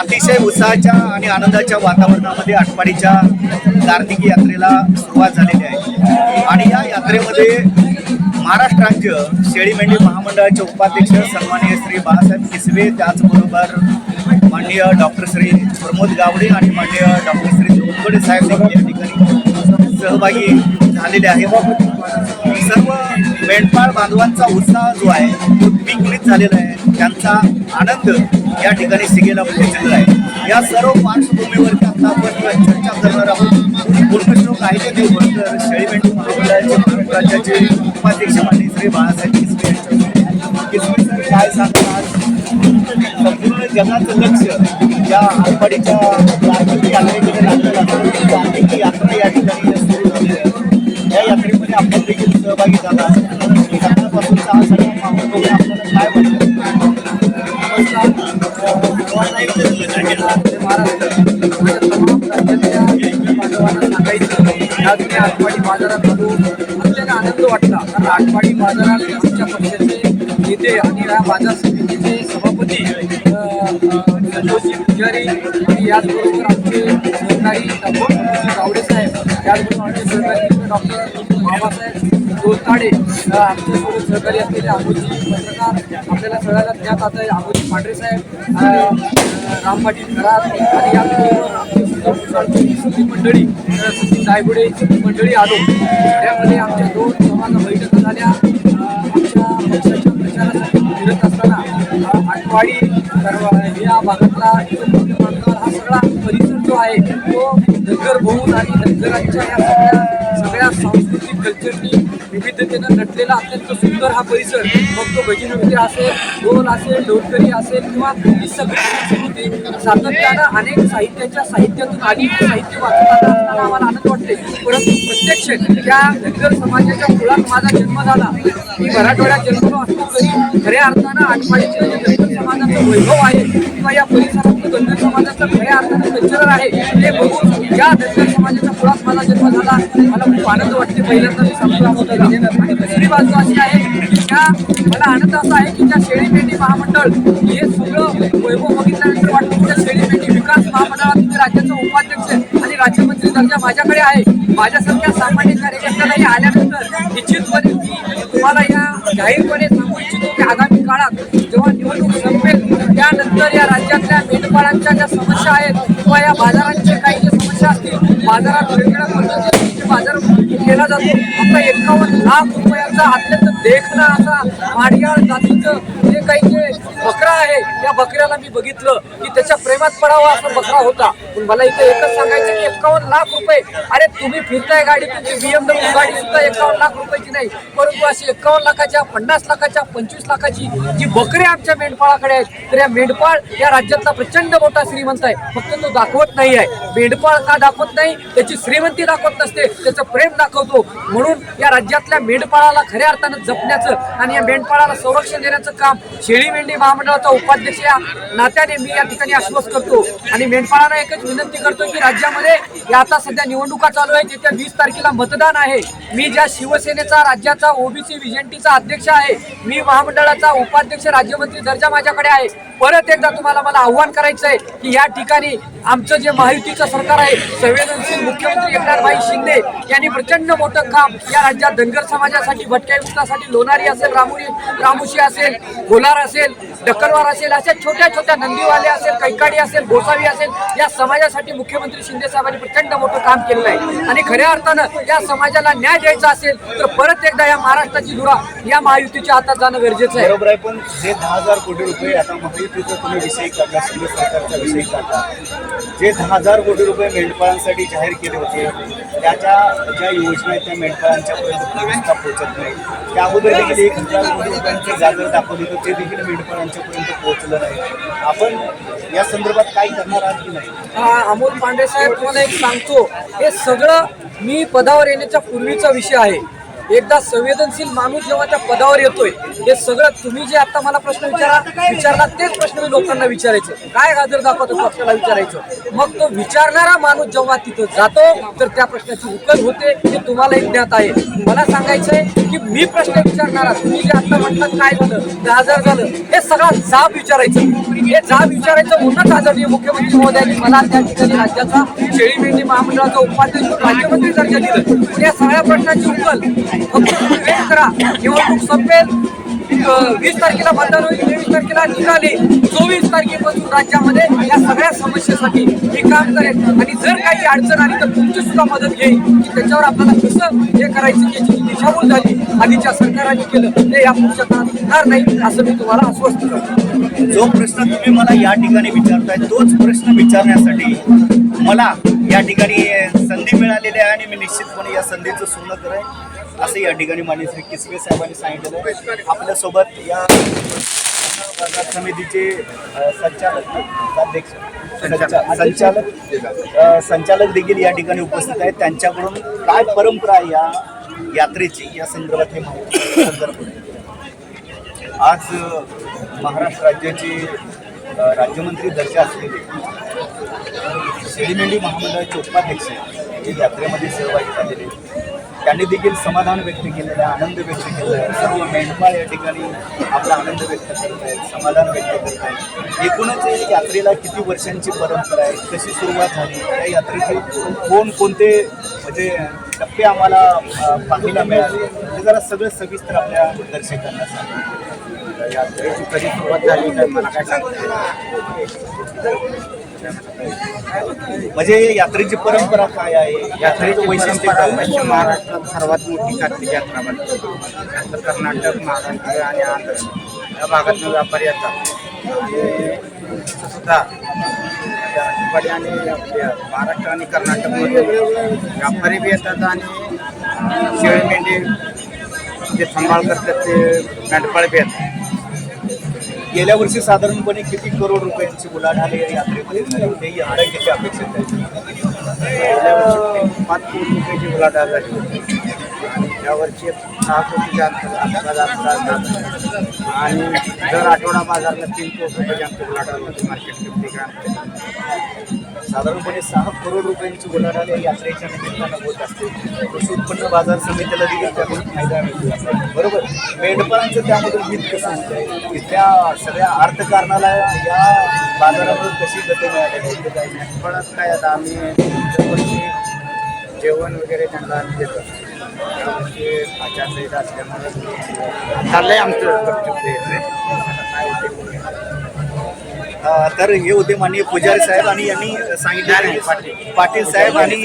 अतिशय उत्साहाच्या आणि आनंदाच्या वातावरणामध्ये आटपाडीच्या कार्तिकी यात्रेला सुरुवात झालेली आहे. आणि या यात्रेमध्ये महाराष्ट्र राज्य शेळी मेंढी महामंडळाचे उपाध्यक्ष सन्माननीय श्री बाळासाहेब किसवे त्याचबरोबर माननीय डॉक्टर श्री प्रमोद गावडे आणि माननीय डॉक्टर श्री जोगडे साहेब देखील या ठिकाणी सहभागी झालेले आहेत. सर्व मेंढपाळ बांधवांचा उत्साह जो आहे तो द्विगुणित झालेला आहे. त्यांचा आनंद या ठिकाणी सिगेला पोहोचलेला आहे. या सर्व पार्श्वभूमीवरती आता आपण चर्चा करणार आहोत. पूर्णश्व कायदे देवकर शेळी मेंढी महामंडळाचे महाराष्ट्र राज्याचे उपाध्यक्ष माननीय श्री बाळासाहेब किसवे किसवे सर काय सांगतात? संपूर्ण जगाचं लक्ष या आरपाडीच्या कार्तिकी यात्रेकडे लागलेलं असतं ती यात्रा या ठिकाणी सुरू झालेली आहे. या यात्रेमध्ये आपण देखील सहभागी झाला आज आठवाडी बाजारात आलो अत्यंत आनंद वाटला कारण आठवाडी बाजारात आमच्या पक्षाचे नेते आणि या बाजार समितीचे सभापती अ, संतोषजी पुजारी आणि याचबरोबर आमचे सहकारी डॉक्टर गावडे साहेब त्याचबरोबर आमचे सहकारी डॉक्टर बाबासाहेब गोलताडे आमच्यासोबत आमचे सहकारी असलेले आमोजी पत्रकार आपल्याला सगळ्याला ज्ञात आता आहे आमोजी पांढरे साहेब राम पाटील खरात आणि या मंडळी सचिन दायगुडे मंडळी आलो. त्यामध्ये आमच्या दोन सभा बैठका झाल्या. आमच्या पक्षाच्या प्रचारासाठी फिरत असताना आठवाडी या भागातला हा सगळा परिसर जो आहे तो धनगर बहुल आणि धनगरांच्या या सगळ्या सगळ्या सांस्कृतिक कल्चरनी विविधतेनं नटलेला अत्यंत सुंदर हा परिसर. मग तो गजनृत्य असेल ढोल असेल ढोलकरी असेल किंवा ही सगळी संस्कृती सातत्यानं अनेक साहित्याच्या साहित्यातून आणि साहित्य वाचताना आम्हाला आनंद वाटते. परंतु प्रत्यक्ष त्या धनगर समाजाच्या मुळात माझा जन्म झाला. मी मराठवाड्यात जन्मलो असतो तरी खऱ्या अर्थानं आठवाडीचे जे धनगर समाजाचं वैभव आहे किंवा या परिसरातलं धनगर समाजाचं खऱ्या अर्थानं कल्चर आहे ते बघून या धनगर समाजाच्या मुळात माझा जन्म झाला. मला खूप आनंद वाटते. पहिल्यांदा मी सांगतो अगोदर म्हणजे आणि दुसरी बाजू अशी आहे की त्या मला आनंद असा आहे की त्या शेळी पेंडी महामंडळ हे सगळं वैभव बघितल्यानंतर वाटतं की त्या शेळी विकास महामंडळात मी राज्याचा उपाध्यक्ष आणि राज्यमंत्री दर्जा माझ्याकडे आहे. माझ्यासारख्या सामान्य कार्यकर्त्यालाही आल्यानंतर निश्चितपणे मी तुम्हाला या जाहीरपणे सांगू इच्छितो की आगामी काळात जेव्हा निवडणूक संपेल त्यानंतर या राज्यातल्या मेंढपाळांच्या ज्या समस्या आहेत किंवा या बाजारांच्या काही ज्या समस्या असतील बाजारात वेगवेगळ्या पद्धतीने केला जातो. आता एकावन्न लाख रुपयाचा अत्यंत देखणा असा माडियाळ जातीचं जे काही जे बकऱ्याला मी बघितलं की त्याच्या प्रेमात पडावा असा बकरा होता. पण मला इथे एकच सांगायचं की एकावन्न लाख रुपये. अरे तुम्ही फिरताय गाडी तुमची बीएमडब्ल्यू गाडी सुद्धा एकावन्न लाख रुपयाची नाही. परंतु अशी एकावन्न लाखाच्या पन्नास लाखाच्या पंचवीस लाखाची जी बकरी आमच्या मेंढपाळाकडे आहेत तर या मेंढपाळ या राज्यातला प्रचंड मोठा श्रीमंत आहे. फक्त तो दाखवत नाही आहे. मेंढपाळ का दाखवत नाही? त्याची श्रीमंती दाखवत नसते. त्याचं प्रेम दाखवतो. म्हणून या राज्यातल्या मेंढपाळाला खऱ्या अर्थानं जपण्याचं आणि या मेंढपाळाला संरक्षण देण्याचं काम शेळी मेंढी महामंडळाचा उपाध्यक्ष या नात्याने मी या ठिकाणी आश्वस्त करतो. आणि मेंढपाळांना एकच विनंती करतो की राज्यामध्ये या आता सध्या निवडणुका चालू आहेत. येत्या वीस तारखेला मतदान आहे. मी ज्या शिवसेनेचा राज्याचा ओबीसी विजंटीचा अध्यक्ष आहे मी महामंडळाचा उपाध्यक्ष राज्यमंत्री दर्जा माझ्याकडे आहे. परत एकदा तुम्हाला मला आव्हान करायचं आहे की या ठिकाणी आमचं जे महायुतीचं सरकार आहे संवेदनशील मुख्यमंत्री एकनाथभाई शिंदे यांनी प्रचंड मोठं काम या राज्यात धनगर समाजासाठी भटक्या युक्तासाठी लोणारी असेल रामुरी रामुशी असेल कोलार असेल डक्कलवार असेल अशा छोट्या छोट्या नंदीवाले असेल कैकाडी असेल गोसावी असेल या समाजासाठी मुख्यमंत्री शिंदे साहेबांनी प्रचंड मोठं काम केलेलं आहे. आणि खऱ्या अर्थानं या समाजाला न्याय द्यायचा असेल तर परत एकदा या महाराष्ट्राची धुरा या महायुतीच्या हातात जाणं गरजेचं आहे. बरोबर आहे पण जे दहा हजार कोटी रुपये आता महायुतीचा तुम्ही विषय काढला शिंदे सरकारचा विषय काढला. जे दहा हजार कोटी रुपये मेंढपाळांसाठी जाहीर केले होते त्याच्या ज्या योजना आहेत त्या मेंढपाळांच्यापर्यंत पोहोचत नाही. त्या अगोदर देखील एक हजार कोटी रुपयांचं जागर दाखवली तर ते देखील मेंढपाळांच्यापर्यंत पोहोचलं नाही. आपण या संदर्भात काय करणार आहात की नाही? हा, अमोल पांडे साहेब तुम्हाला एक सांगतो. हे सगळं मी पदावर येण्याच्या पूर्वीचा विषय आहे. एकदा संवेदनशील माणूस जेव्हा त्या पदावर येतोय हे सगळं तुम्ही जे आता मला प्रश्न विचारा विचारला तेच प्रश्न मी लोकांना विचारायचं. काय गाजर दाखवतो पक्षाला विचारायचं. मग तो विचारणारा माणूस जेव्हा तिथं जातो तर त्या प्रश्नाची उकल होते हे तुम्हाला एक ज्ञात आहे. मला सांगायचंय की मी प्रश्न विचारणारा तुम्ही जे आता म्हणतात काय झालं गाजर झालं हे सगळा जाब विचारायचं. हे जाब विचारायचं म्हणूनच आदरणीय मुख्यमंत्री महोदयांनी मला त्या ठिकाणी राज्याचा शेळी मेंढी महामंडळाचा उपाध्यक्ष राज्यमंत्री दर्जा दिलं. या सगळ्या प्रश्नाची उकल फक्त तुम्ही वेट करा निवडणूक संपेल वीस तारखेला मतदान होईल तेवीस तारखेला निघाले चोवीस तारखेपासून राज्यामध्ये या सगळ्या समस्येसाठी मी काम करेन. आणि जर काही अडचण आली तर तुमची सुद्धा मदत घेईल की त्याच्यावर आपल्याला कसं हे करायचं की याची दिशाभूल झाली आधीच्या सरकारांनी केलं ते या पुढच्या काळात होणार नाही असं मी तुम्हाला आश्वस्त करतो. जो प्रश्न तुम्ही मला या ठिकाणी विचारताय तोच प्रश्न विचारण्यासाठी मला या ठिकाणी संधी मिळालेली आहे आणि मी निश्चितपणे या संधीचं सोनं करेन. असं या ठिकाणी माननीय श्री किसवे साहेबांनी सांगितलेलं आहे. आपल्यासोबत या बाजार समितीचे संचालक अध्यक्ष संचालक. संचालक देखील या ठिकाणी उपस्थित आहेत. त्यांच्याकडून काय परंपरा आहे या यात्रेची या संदर्भात हे माहिती संदर्भ. आज महाराष्ट्र राज्याचे राज्यमंत्री दर्जा असलेले शेळीमेंढी महामंडळाचे उपाध्यक्ष हे यात्रेमध्ये सहभागी झालेले त्यांनी देखील समाधान व्यक्त केलेलं आहे आनंद व्यक्त केलेला आहे. सर्व मेंढपाळ या ठिकाणी आपला आनंद व्यक्त करत आहेत समाधान व्यक्त करत आहेत. एकूणच यात्रेला किती वर्षांची परंपरा आहे कशी सुरुवात झाली या यात्रेचे कोण कोणते म्हणजे टप्पे आम्हाला पाहायला मिळाले हे जरा सगळं सविस्तर आपल्या दर्शकांना सांगा. यात्रेची कधी सुरुवात झाली तर मला काय सांगतो म्हणजे यात्रेची परंपरा काय आहे? यात्रेचं वैशिष्ट्य काय? आहे? पश्चिम महाराष्ट्रात सर्वात मोठी कार्तिक यात्रा भरते त्यातलं कर्नाटक महाराष्ट्र आणि आंध्र. या भागातून व्यापारी येतात. म्हणजे आणि सुद्धा आठवडी आणि आपल्या महाराष्ट्र आणि कर्नाटकमध्ये व्यापारी बी येतात आणि शेळी मेंढी जे सांभाळ करतात ते मेंढपाळ बी येतात. गेल्या वर्षी साधारणपणे किती करोड रुपयांची उलाढाल या यात्रेमध्ये? झाली होती यंदा किती अपेक्षित आहे गेल्या पाच कोटी रुपयाची उलाढाल झाली होती. आणि यावर्षी सहा कोटीच्या अंतर्गत अंदाज आणि दर आठवडा बाजारला तीन कोटी रुपयाच्या अंतर उलाढाल होती. मार्केट साधारणपणे सहा करोड रुपयांची उलाढाल या यात्रेच्या निमित्तानं होत असते. कृषी उत्पन्न बाजार समितीला देखील त्यातून फायदा मिळतो. बरोबर. मेंढपाळांचं त्यामधून हित कसं होतं? इथल्या सगळ्या अर्थकारणाला या बाजारातून कशी गती मिळाली? आहे ते काय आता आम्ही दरवर्षी जेवण वगैरे त्यांना आम्ही देतो. यावर्षी आचारसंहिता असल्यामुळे चाललंय आमचं काय होते तर हे होते माननीय पुजारी साहेब आणि यांनी सांगितले पाटील साहेब आणि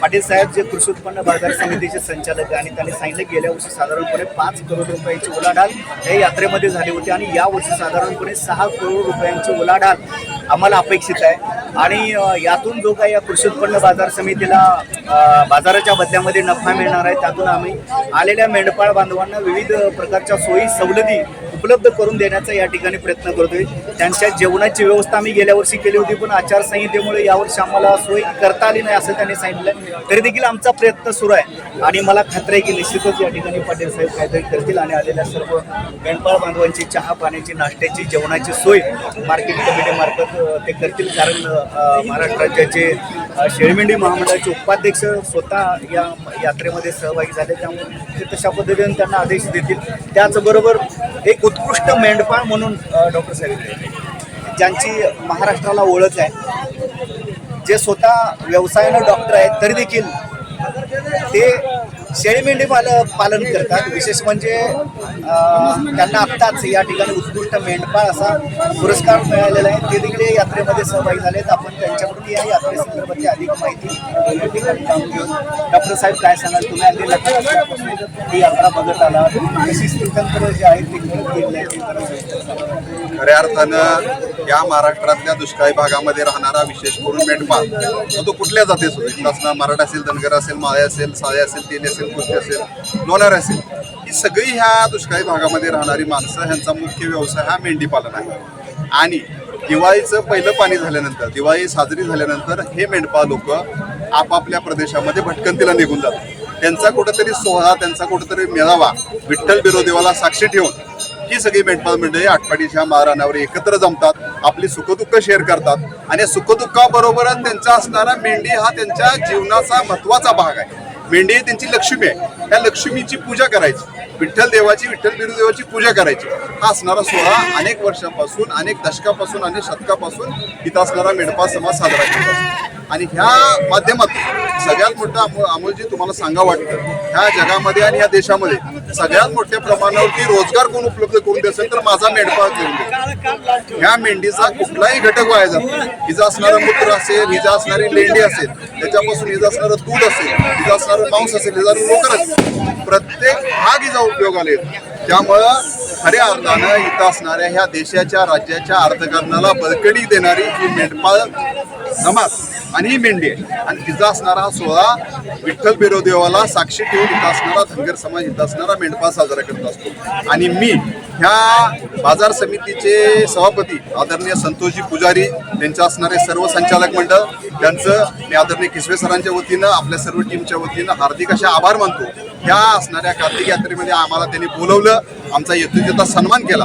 पाटील साहेब जे कृषी उत्पन्न बाजार समितीचे संचालक आहे आणि त्यांनी सांगितलं गेल्या वर्षी साधारणपणे पाच करोड रुपयांची उलाढाल या यात्रेमध्ये झाली होती आणि या वर्षी साधारणपणे सहा करोड रुपयांची उलाढाल आम्हाला अपेक्षित आहे. आणि यातून जो काही या कृषी उत्पन्न बाजार समितीला बाजाराच्या बदल्यामध्ये नफा मिळणार आहे त्यातून आम्ही आलेल्या मेंढपाळ बांधवांना विविध प्रकारच्या सोयी सवलती उपलब्ध करून देण्याचा या ठिकाणी प्रयत्न करतोय. त्यांच्या जेवणाची व्यवस्था आम्ही गेल्या वर्षी केली होती पण आचारसंहितेमुळे यावर्षी आम्हाला सोय करता आली नाही असं त्यांनी सांगितलं. तरी देखील आमचा प्रयत्न सुरू आहे. आणि मला खात्री आहे की निश्चितच या ठिकाणी पाटील साहेब काहीतरी करतील आणि आलेल्या सर्व मेंढपाळ बांधवांची चहा पाण्याची नाश्त्याची जेवणाची सोय मार्केट कमिटीमार्फत ते करतील. कारण महाराष्ट्र राज्याचे शेळमेंढी महामंडळाचे उपाध्यक्ष स्वतः या यात्रेमध्ये सहभागी झाले. त्यामुळे ते तशा पद्धतीने त्यांना आदेश देतील. त्याचबरोबर एक उत्कृष्ट मेंढपाळ म्हणून डॉक्टर साहेब ज्यांची महाराष्ट्राला ओळख आहे जे स्वतः व्यवसायानं डॉक्टर आहेत तरी देखील ते शेळी मेंढी पाल पालन करतात. विशेष म्हणजे त्यांना आत्ताच या ठिकाणी उत्कृष्ट मेंढपाळ असा पुरस्कार मिळालेला आहे. ते देखील या यात्रेमध्ये सहभागी झालेत आपण त्यांच्याकडून या यात्रेसंदर्भातली अधिक माहिती डॉक्टर साहेब काय सांगाल? तुम्ही अगदी लक्षात ही यात्रा बघत आला विशेष तंत्र जे आहेत ते आहे खऱ्या अर्थानं या महाराष्ट्रातल्या दुष्काळी भागामध्ये राहणारा विशेष करून मेंढपाळ तो कुठल्या जाती असणार मराठा असेल धनगर असेल माळे असेल साळे असेल तेली असेल कुस्ती असेल लोणार असेल ही सगळी ह्या दुष्काळी भागामध्ये राहणारी माणसं ह्यांचा मुख्य व्यवसाय हा मेंढीपालन आहे. आणि दिवाळीचं पहिलं पाणी झाल्यानंतर दिवाळी साजरी झाल्यानंतर हे मेंढपाळ लोक आपापल्या प्रदेशामध्ये भटकंतीला निघून जातात. त्यांचा कुठंतरी सोहळा त्यांचा कुठंतरी मेळावा विठ्ठल बिरोदेवाला साक्षी ठेवून ही सगळी मेंढपाळ मंडळी आटपाडीच्या महाराणावर एकत्र जमतात आपली सुखदुःख शेअर करतात. आणि सुखदुःखाबरोबरच त्यांचा असणारा मेंढी हा त्यांच्या जीवनाचा महत्त्वाचा भाग आहे. मेंढी त्यांची लक्ष्मी आहे. त्या लक्ष्मीची पूजा करायची. विठ्ठल देवाची विठ्ठल बिरुदेवाची पूजा करायची. हा असणारा सोहळा अनेक वर्षापासून अनेक दशकापासून अनेक शतकापासून इथं असणारा मेंढपाळ समाज साजरा करत. आणि ह्या माध्यमातून सगळ्यात मोठं अमोलजी तुम्हाला सांगा वाटतं. ह्या जगामध्ये आणि या देशामध्ये सगळ्यात मोठ्या प्रमाणावरती रोजगार कोण उपलब्ध करून देसेल तर माझा मेंढपाळ करून देईल ह्या मेंढीचा कुठलाही घटक वाया जातो हिजा असणारा असणारं मूत्र असेल हिजा असणारी लेंडी असेल त्याच्यापासून हिजा असणारं दूध असेल हिजा असणारं मांस असेल हिजा लोकर असेल. प्रत्येक भाग हिजा उपयोगाला येतो. त्यामुळं खऱ्या अर्थानं इथं असणाऱ्या ह्या देशाच्या राज्याच्या अर्थकारणाला बळकटी देणारी ही मेंढपाळ समाज आणि ही मेंढी आहे. आणि तिचा असणारा हा सोहळा विठ्ठल बिरोदेवाला साक्षी ठेवून इथं असणारा धनगर समाज इथं असणारा मेंढपाळ साजरा करत असतो. आणि मी ह्या बाजार समितीचे सभापती आदरणीय संतोषजी पुजारी त्यांच्या असणारे सर्व संचालक मंडळ त्यांचं मी आदरणीय किसवे सरांच्या वतीनं आपल्या सर्व टीमच्या वतीनं हार्दिक असे आभार मानतो. ह्या असणाऱ्या कार्तिक यात्रेमध्ये आम्हाला त्यांनी बोलवलं. आमचा त्याचा सन्मान केला.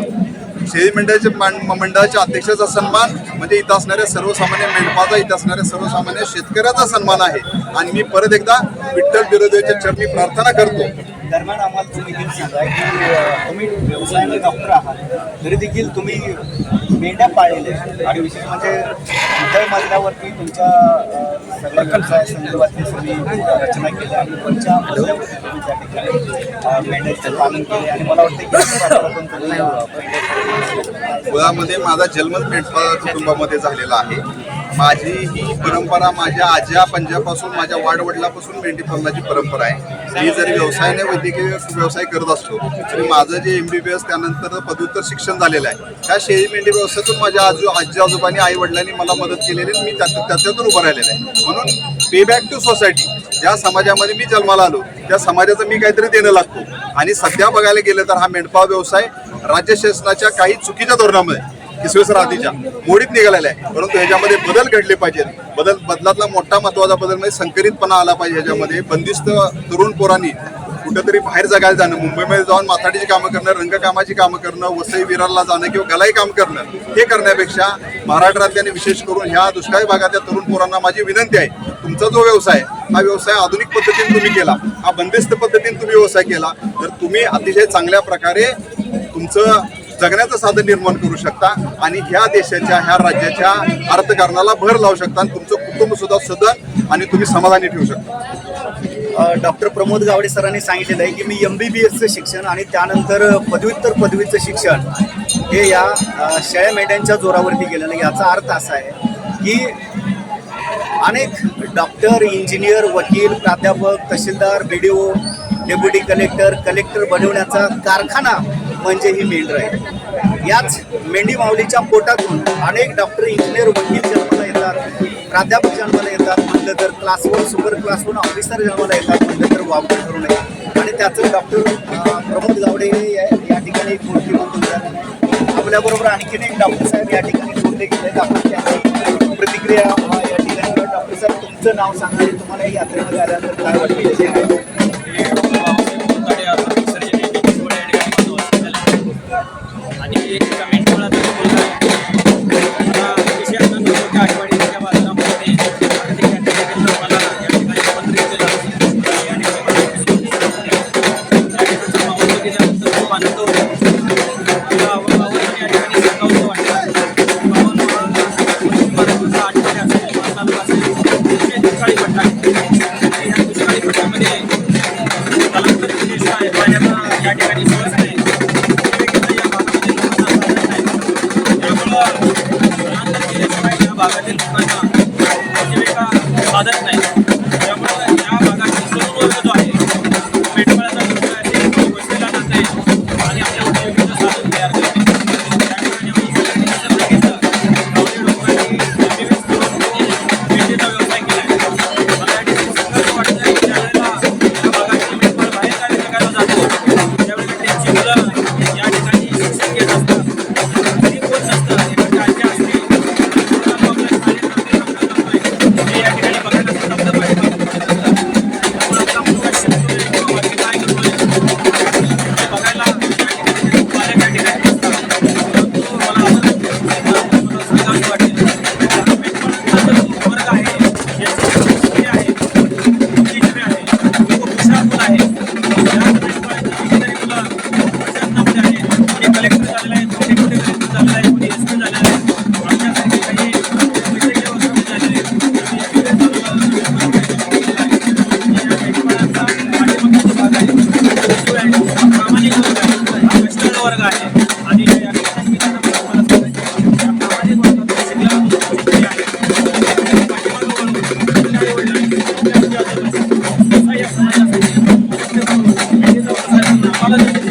शेती मंडळाचे मंडळाच्या अध्यक्षाचा सन्मान म्हणजे इथं असणाऱ्या सर्वसामान्य मेंढपाचा इथं असणाऱ्या सर्वसामान्य शेतकऱ्याचा सन्मान आहे. आणि मी परत एकदा विठ्ठल बिरोदेवच्या चरणी प्रार्थना करतो. दरम्यान आम्हाला तुम्ही हे सांगा की तुम्ही व्यवसायाने डॉक्टर आहात तरी देखील तुम्ही मेंढ्या पाळलेल्या आहेत. आणि विशेष म्हणजे हृदय मजल्यावरती तुमच्या अ, सगळ्या व्यवसाय संदर्भातली सगळी रचना केली आणि वरच्या मजल्यावरती तुम्ही त्या ठिकाणी अ, पालन केले. आणि मला वाटतं की राष्ट्रातून मुळामध्ये माझा जन्मच मेंढपाळ कुटुंबामध्ये झालेला आहे. माझी ही परंपरा माझ्या आज्या पंजापासून माझ्या वाडवडिलापासून मेंढी पालनाची परंपरा आहे. मी जरी व्यवसायाने वैद्यकीय व्यवसाय करत असतो तरी माझं जे एम बी बी एस त्यानंतर पदव्युत्तर शिक्षण झालेलं आहे. त्या शेळी मेंढी व्यवसायातून माझ्या आजू आजी आजोबांनी आई वडिलांनी मला मदत केलेली मी त्यात त्याच्यातून उभं राहिलेलं आहे. म्हणून पे बॅक टू सोसायटी ज्या समाजामध्ये मी जन्माला आलो त्या समाजाचं मी काहीतरी देणं लागतो. आणि सध्या बघायला गेलं तर हा मेंढपाळ व्यवसाय राज्य शासनाच्या काही चुकीच्या धोरणामुळे किसवेसर आधीच्या. मोडीत निघालेला आहे. परंतु ह्याच्यामध्ये बदल घडले पाहिजेत. बदल बदलातला मोठा महत्त्वाचा बदल म्हणजे संकरितपणा आला पाहिजे ह्याच्यामध्ये. बंदिस्त तरुण पोरांनी कुठेतरी बाहेर जगायला जाणं मुंबईमध्ये जाऊन माथाडीची कामं करणं रंगकामाची कामं करणं वसई विरारला जाणं किंवा गलाई काम करणं हे करण्यापेक्षा महाराष्ट्रातल्या विशेष करून ह्या दुष्काळी भागातल्या तरुण पोरांना माझी विनंती आहे तुमचा जो व्यवसाय हा व्यवसाय आधुनिक पद्धतीने तुम्ही केला हा बंदिस्त पद्धतीने तुम्ही व्यवसाय केला तर तुम्ही अतिशय चांगल्या प्रकारे तुमचं जगण्याचं साधन निर्माण करू शकता आणि ह्या देशाच्या ह्या राज्याच्या अर्थकारणाला भर लावू शकता आणि तुमचं कुटुंब सुद्धा सदन आणि तुम्ही समाधानी ठेवू शकता. डॉक्टर प्रमोद गावडे सरांनी सांगितलेलं आहे की मी एम बी बी एसचं शिक्षण आणि त्यानंतर पदव्युत्तर पदवीचं शिक्षण हे या शेळ्या मेंढ्यांच्या जोरावरती गेलेलं याचा अर्थ असा आहे की अनेक डॉक्टर इंजिनियर वकील प्राध्यापक tehsildar B D O deputy collector collector बनवण्याचा कारखाना म्हणजे ही मेंढर आहे. याच मेंढी माऊलीच्या पोटातून अनेक डॉक्टर इंजिनियर वकील जन्माला येतात प्राध्यापक जन्माला येतात म्हटलं तर class one super class one officer जन्माला येतात म्हटलं तर वापर करू नये आणि त्याचं डॉक्टर प्रमोद गावडे हे या या ठिकाणी एक मूर्ती म्हणून आपल्याबरोबर आणखीन एक डॉक्टर साहेब या ठिकाणी बोलले गेले आपण त्यांची प्रतिक्रिया या ठिकाणी डॉक्टर साहेब तुमचं नाव सांगा तुम्हाला यात्रेमध्ये आल्यानंतर काय वाटतं? पाण्याचा या Ahora